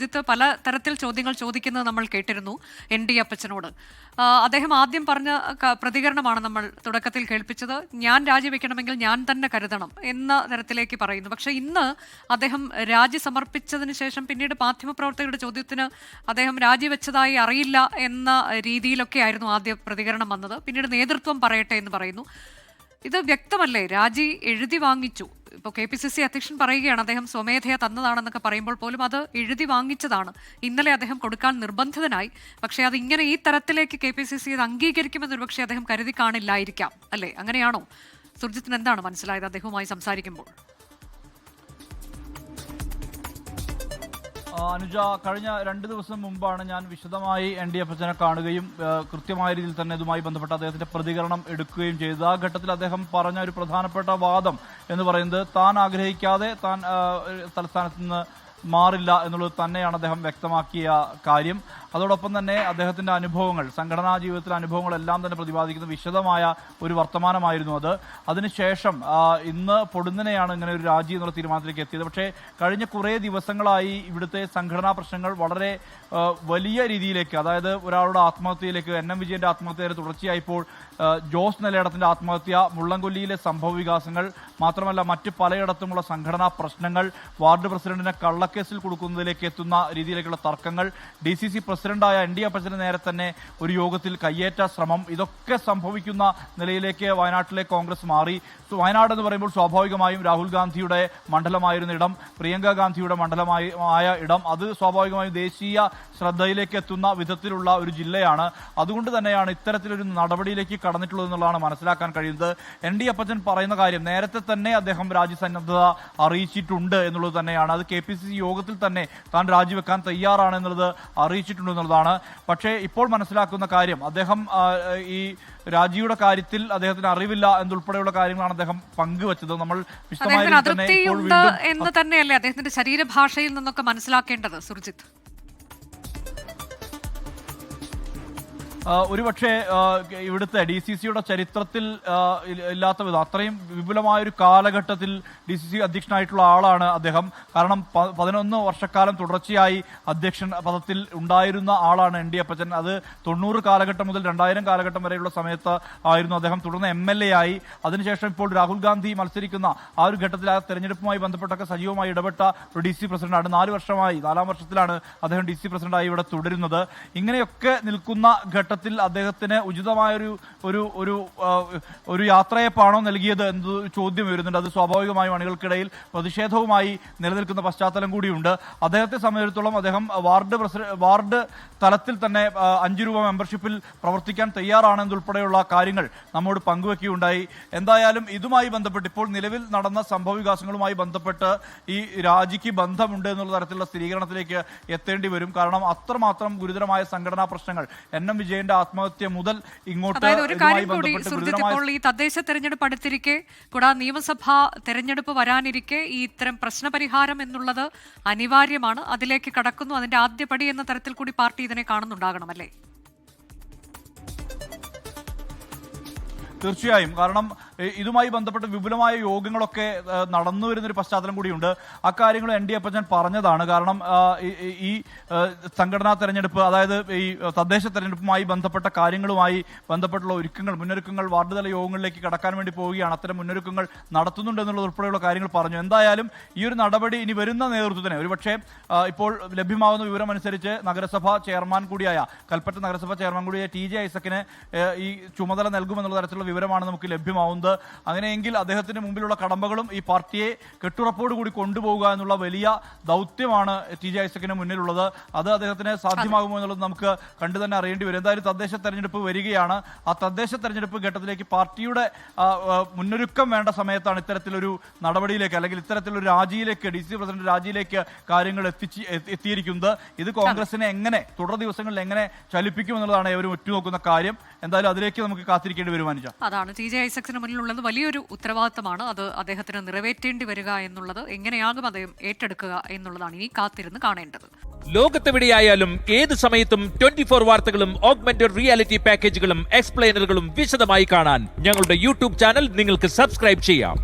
സുർജിത്ത് പല തരത്തിൽ ചോദ്യങ്ങൾ ചോദിക്കുന്നത് നമ്മൾ കേട്ടിരുന്നു എൻ ഡി അപ്പച്ചനോട്. അദ്ദേഹം ആദ്യം പറഞ്ഞ പ്രതികരണമാണ് നമ്മൾ തുടക്കത്തിൽ കേൾപ്പിച്ചത്. ഞാൻ രാജിവെക്കണമെങ്കിൽ ഞാൻ തന്നെ കരുതണം എന്ന തരത്തിലേക്ക് പറയുന്നു. പക്ഷേ ഇന്ന് അദ്ദേഹം രാജി സമർപ്പിച്ചതിന് ശേഷം പിന്നീട് മാധ്യമപ്രവർത്തകരുടെ ചോദ്യത്തിന് അദ്ദേഹം രാജിവെച്ചതായി അറിയില്ല എന്ന രീതിയിലൊക്കെ ആയിരുന്നു ആദ്യ പ്രതികരണം വന്നത്. പിന്നീട് നേതൃത്വം പറയട്ടെ എന്ന് പറയുന്നു. ഇത് വ്യക്തമല്ലേ? രാജി എഴുതി വാങ്ങിച്ചു. ഇപ്പോൾ കെ പി സി സി അധ്യക്ഷൻ പറയുകയാണ് അദ്ദേഹം സ്വമേധയാ തന്നതാണെന്നൊക്കെ പറയുമ്പോൾ പോലും അത് എഴുതി വാങ്ങിച്ചതാണ്. ഇന്നലെ അദ്ദേഹം കൊടുക്കാൻ നിർബന്ധിതനായി. പക്ഷേ അത് ഇങ്ങനെ ഈ തരത്തിലേക്ക് കെ പി സി സി അത് അംഗീകരിക്കുമെന്ന് ഒരുപക്ഷെ അദ്ദേഹം കരുതി കാണില്ലായിരിക്കാം. അല്ലേ? അങ്ങനെയാണോ? സുർജിത്തിന് എന്താണ് മനസ്സിലായത് അദ്ദേഹവുമായി സംസാരിക്കുമ്പോൾ? അനുജ കഴിഞ്ഞ രണ്ട് ദിവസം മുമ്പാണ് ഞാൻ വിശദമായി എൻ ഡി എഫ് എച്ചിനെ കാണുകയും കൃത്യമായ രീതിയിൽ തന്നെ ഇതുമായി ബന്ധപ്പെട്ട അദ്ദേഹത്തിന്റെ പ്രതികരണം എടുക്കുകയും ചെയ്തു. ആ ഘട്ടത്തിൽ അദ്ദേഹം പറഞ്ഞ ഒരു പ്രധാനപ്പെട്ട വാദം എന്ന് പറയുന്നത് താൻ ആഗ്രഹിക്കാതെ താൻ തലസ്ഥാനത്ത് നിന്ന് മാറില്ല എന്നുള്ളത് തന്നെയാണ് അദ്ദേഹം വ്യക്തമാക്കിയ കാര്യം. അതോടൊപ്പം തന്നെ അദ്ദേഹത്തിന്റെ അനുഭവങ്ങൾ സംഘടനാ ജീവിതത്തിലെ അനുഭവങ്ങളെല്ലാം തന്നെ പ്രതിപാദിക്കുന്ന വിശദമായ ഒരു വർത്തമാനമായിരുന്നു അത്. അതിനുശേഷം ഇന്ന് പൊടുന്നനെയാണ് ഇങ്ങനെ ഒരു രാജി എന്നുള്ള തീരുമാനത്തിലേക്ക് എത്തിയത്. പക്ഷേ കഴിഞ്ഞ കുറേ ദിവസങ്ങളായി ഇവിടുത്തെ സംഘടനാ പ്രശ്നങ്ങൾ വളരെ വലിയ രീതിയിലേക്ക് അതായത് ഒരാളുടെ ആത്മഹത്യയിലേക്ക് എൻ എം വിജയന്റെ ആത്മഹത്യയുടെ തുടർച്ചയായിപ്പോൾ ജോസ് നിലയിടത്തിന്റെ ആത്മഹത്യ മുള്ളംകൊല്ലിയിലെ സംഭവ വികാസങ്ങൾ മാത്രമല്ല മറ്റ് പലയിടത്തുമുള്ള സംഘടനാ പ്രശ്നങ്ങൾ വാർഡ് പ്രസിഡന്റിനെ കള്ളക്കേസിൽ കൊടുക്കുന്നതിലേക്ക് എത്തുന്ന രീതിയിലേക്കുള്ള തർക്കങ്ങൾ ഡി സി സി പ്രസിഡന്റായ എൻ ഡി അപ്പച്ചന് നേരെ തന്നെ ഒരു യോഗത്തിൽ കയ്യേറ്റ ശ്രമം. ഇതൊക്കെ സംഭവിക്കുന്ന നിലയിലേക്ക് വയനാട്ടിലെ കോൺഗ്രസ് മാറി. വയനാട് എന്ന് പറയുമ്പോൾ സ്വാഭാവികമായും രാഹുൽ ഗാന്ധിയുടെ മണ്ഡലമായിരുന്ന ഇടം പ്രിയങ്ക ഗാന്ധിയുടെ മണ്ഡലമായി ആയ ഇടം. അത് സ്വാഭാവികമായും ദേശീയ ശ്രദ്ധയിലേക്ക് എത്തുന്ന വിധത്തിലുള്ള ഒരു ജില്ലയാണ്. അതുകൊണ്ട് തന്നെയാണ് ഇത്തരത്തിലൊരു നടപടിയിലേക്ക് കടന്നിട്ടുള്ളത് എന്നുള്ളതാണ് മനസ്സിലാക്കാൻ കഴിയുന്നത്. എൻ ഡി അപ്പച്ചൻ പറയുന്ന കാര്യം നേരത്തെ തന്നെ അദ്ദേഹം രാജ്യസന്നദ്ധത അറിയിച്ചിട്ടുണ്ട് എന്നുള്ളത് തന്നെയാണ്. അത് കെ പി സി സി യോഗത്തിൽ തന്നെ താൻ രാജിവെക്കാൻ തയ്യാറാണെന്നുള്ളത് അറിയിച്ചിട്ടുണ്ട് എന്നുള്ളതാണ്. പക്ഷേ ഇപ്പോൾ മനസ്സിലാക്കുന്ന കാര്യം അദ്ദേഹം ഈ രാജിയുടെ കാര്യത്തിൽ അദ്ദേഹത്തിന് അറിവില്ല എന്നുൾപ്പെടെയുള്ള കാര്യങ്ങളാണ് അദ്ദേഹം പങ്കുവച്ചത്. നമ്മൾ വിശദമായി എന്ന് തന്നെയല്ലേ അദ്ദേഹത്തിന്റെ ശരീരഭാഷയിൽ നിന്നൊക്കെ മനസ്സിലാക്കേണ്ടത് സുർജിത്ത്? ഒരുപക്ഷെ പക്ഷേ ഇവിടുത്തെ ഡി സി സിയുടെ ചരിത്രത്തിൽ ഇല്ലാത്ത വിധം അത്രയും വിപുലമായ ഒരു കാലഘട്ടത്തിൽ ഡി സി സി അധ്യക്ഷനായിട്ടുള്ള ആളാണ് അദ്ദേഹം. കാരണം പതിനൊന്ന് വർഷക്കാലം തുടർച്ചയായി അധ്യക്ഷൻ പദത്തിൽ ഉണ്ടായിരുന്ന ആളാണ് എൻ ഡി അപ്പച്ചൻ. അത് തൊണ്ണൂറ് കാലഘട്ടം മുതൽ രണ്ടായിരം കാലഘട്ടം വരെയുള്ള സമയത്ത് ആയിരുന്നു അദ്ദേഹം. തുടർന്ന് എം എൽ എ ആയി അതിനുശേഷം ഇപ്പോൾ രാഹുൽ ഗാന്ധി മത്സരിക്കുന്ന ആ ഒരു ഘട്ടത്തിൽ ആ തെരഞ്ഞെടുപ്പുമായി ബന്ധപ്പെട്ടൊക്കെ സജീവമായി ഇടപെട്ട ഒരു ഡി സി പ്രസിഡന്റാണ്. നാല് വർഷമായി നാലാം വർഷത്തിലാണ് അദ്ദേഹം ഡി സി പ്രസിഡന്റായി ഇവിടെ തുടരുന്നത്. ഇങ്ങനെയൊക്കെ നിൽക്കുന്ന ഘട്ടത്തിൽ അദ്ദേഹത്തിന് ഉചിതമായൊരു ഒരു ഒരു ഒരു യാത്രയപ്പാണോ നൽകിയത് എന്നത് ചോദ്യം വരുന്നുണ്ട്. അത് സ്വാഭാവികമായും അണികൾക്കിടയിൽ പ്രതിഷേധവുമായി നിലനിൽക്കുന്ന പശ്ചാത്തലം കൂടിയുണ്ട്. അദ്ദേഹത്തെ സംബന്ധിച്ചിടത്തോളം അദ്ദേഹം വാർഡ് വാർഡ് തലത്തിൽ തന്നെ അഞ്ച് രൂപ മെമ്പർഷിപ്പിൽ പ്രവർത്തിക്കാൻ തയ്യാറാണെന്നുൾപ്പെടെയുള്ള കാര്യങ്ങൾ നമ്മോട് പങ്കുവെക്കുകയുണ്ടായി. എന്തായാലും ഇതുമായി ബന്ധപ്പെട്ട് ഇപ്പോൾ നിലവിൽ നടന്ന സംഭവ വികാസങ്ങളുമായി ബന്ധപ്പെട്ട് ഈ രാജിക്ക് ബന്ധമുണ്ട് എന്നുള്ള തരത്തിലുള്ള സ്ഥിരീകരണത്തിലേക്ക് എത്തേണ്ടി വരും. കാരണം അത്രമാത്രം ഗുരുതരമായ സംഘടനാ പ്രശ്നങ്ങൾ എൻ എം വിജയന്റെ ആത്മഹത്യ മുതൽ ഇങ്ങോട്ട് ഒരു കാര്യം കൂടി ഇപ്പോൾ ഈ തദ്ദേശ തെരഞ്ഞെടുപ്പ് അടുത്തിരിക്കെ കൂടാതെ നിയമസഭാ തെരഞ്ഞെടുപ്പ് വരാനിരിക്കെ ഈ ഇത്തരം പ്രശ്നപരിഹാരം എന്നുള്ളത് അനിവാര്യമാണ്. അതിലേക്ക് കടക്കുന്നു. അതിന്റെ ആദ്യപടി എന്ന തരത്തിൽ കൂടി പാർട്ടി ഇതിനെ കാണുന്നുണ്ടാകണം അല്ലേ തീർച്ചയായും. കാരണം ഇതുമായി ബന്ധപ്പെട്ട് വിപുലമായ യോഗങ്ങളൊക്കെ നടന്നു വരുന്നൊരു പശ്ചാത്തലം കൂടിയുണ്ട്. അക്കാര്യങ്ങൾ എൻ ഡി അപ്പച്ചൻ പറഞ്ഞതാണ്. കാരണം ഈ- സംഘടനാ തെരഞ്ഞെടുപ്പ് അതായത് ഈ തദ്ദേശ തെരഞ്ഞെടുപ്പുമായി ബന്ധപ്പെട്ട കാര്യങ്ങളുമായി ബന്ധപ്പെട്ടുള്ള ഒരുക്കങ്ങൾ മുന്നൊരുക്കങ്ങൾ വാർഡ് തല യോഗങ്ങളിലേക്ക് കടക്കാൻ വേണ്ടി പോവുകയാണ്. അത്തരം മുന്നൊരുക്കങ്ങൾ നടത്തുന്നുണ്ട് എന്നുള്ളത് ഉൾപ്പെടെയുള്ള കാര്യങ്ങൾ പറഞ്ഞു. എന്തായാലും ഈ ഒരു നടപടി ഇനി വരുന്ന നേതൃത്വത്തിന് ഒരുപക്ഷെ ഇപ്പോൾ ലഭ്യമാവുന്ന വിവരമനുസരിച്ച് നഗരസഭാ ചെയർമാൻ കൂടിയായ കൽപ്പറ്റ നഗരസഭാ ചെയർമാൻ കൂടിയായ ടി ജെ ഐസക്കിന് ഈ ചുമതല നൽകുമെന്നുള്ള തരത്തിലുള്ള വിവരമാണ് നമുക്ക് ലഭ്യമാവുന്നത്. അങ്ങനെയെങ്കിൽ അദ്ദേഹത്തിന്റെ മുമ്പിലുള്ള കടമ്പകളും ഈ പാർട്ടിയെ കെട്ടുറപ്പോട് കൂടി കൊണ്ടുപോകുക എന്നുള്ള വലിയ ദൗത്യമാണ് ടി ജെ ഐസക്കിന് മുന്നിലുള്ളത്. അത് അദ്ദേഹത്തിന് സാധ്യമാകുമോ എന്നുള്ളത് നമുക്ക് കണ്ടു തന്നെ അറിയേണ്ടി വരും. എന്തായാലും തദ്ദേശ തെരഞ്ഞെടുപ്പ് വരികയാണ്. ആ തദ്ദേശ തെരഞ്ഞെടുപ്പ് ഘട്ടത്തിലേക്ക് പാർട്ടിയുടെ മുന്നൊരുക്കം വേണ്ട സമയത്താണ് ഇത്തരത്തിലൊരു നടപടിയിലേക്ക് അല്ലെങ്കിൽ ഇത്തരത്തിലൊരു രാജിയിലേക്ക് ഡി സി പ്രസിഡന്റ് രാജിയിലേക്ക് കാര്യങ്ങൾ എത്തിച്ച് എത്തിയിരിക്കുന്നത്. ഇത് കോൺഗ്രസിനെ എങ്ങനെ തുടർ ദിവസങ്ങളിൽ എങ്ങനെ ചലിപ്പിക്കും എന്നുള്ളതാണ് ഇവർ ഉറ്റുനോക്കുന്ന കാര്യം. എന്തായാലും അതിലേക്ക് നമുക്ക് കാത്തിരിക്കേണ്ടി വരുമാനിച്ചു അതാണ് ടി ജെ ഐസക്സിന് മുന്നിലുള്ളത് വലിയൊരു ഉത്തരവാദിത്തമാണ്. അത് അദ്ദേഹത്തിന് നിറവേറ്റേണ്ടി വരിക എന്നുള്ളത് എങ്ങനെയാകും അദ്ദേഹം ഏറ്റെടുക്കുക എന്നുള്ളതാണ് ഇനി കാത്തിരുന്ന് കാണേണ്ടത്. ലോകത്തെവിടെയായാലും ഏത് സമയത്തും ട്വന്റി ഫോർ വാർത്തകളും ഓഗ്മെന്റഡ് റിയാലിറ്റി പാക്കേജുകളും എക്സ്പ്ലെയിനറുകളും വിശദമായി കാണാൻ ഞങ്ങളുടെ യൂട്യൂബ് ചാനൽ നിങ്ങൾക്ക് സബ്സ്ക്രൈബ് ചെയ്യാം.